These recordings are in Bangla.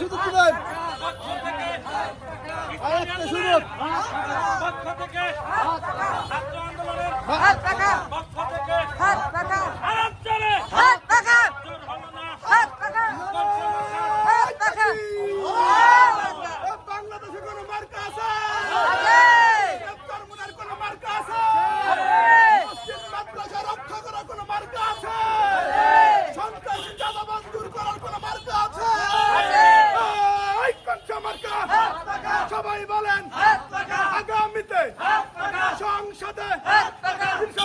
সুযোগ দিবেন আরেকটা পক্ষ বলেন আগামীতে সংসদে শীর্ষ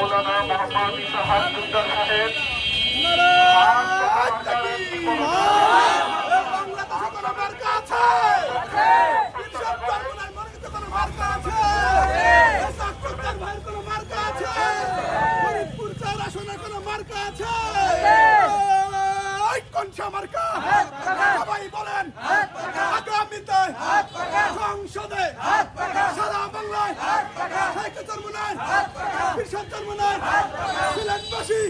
মাওলানা মোহাম্মদ ইসাহাক জুদ্দার সাহেব। মার্কা সবাই বলেন আগামীতে সংসদে সারা বাংলায় কৃষক চর্মনায় সিলেটবাসী,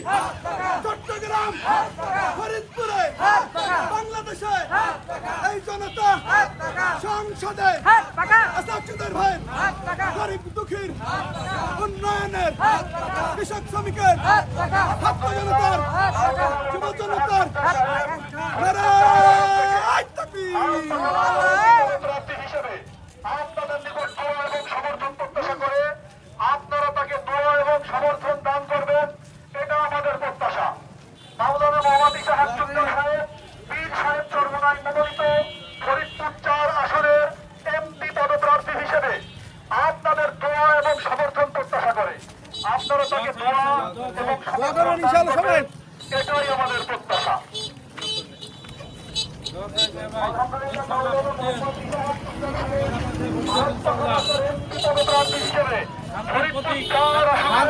চট্টগ্রাম, ফরিদপুরে, বাংলাদেশে এই জনতা সংসদে গরিব দুঃখীর উন্নয়নের কৃষক শ্রমিকের, ছাত্র জনতার, যুব জনতার মাওলানা মোহাম্মদ ইসাহাক জুদ্দার সাহেব বীর সাহেব চর্মনায় মনোনীত ফরিদপুর চার আসনের এমপি পদপ্রার্থী হিসেবে আপনাদের দোয়া এবং সমর্থন প্রত্যাশা করে। আপনারা তাকে দোয়া এবং সমর্থন এটাই আমাদের প্রত্যাশা। হিসেবে ফরিদপুর চার আসনের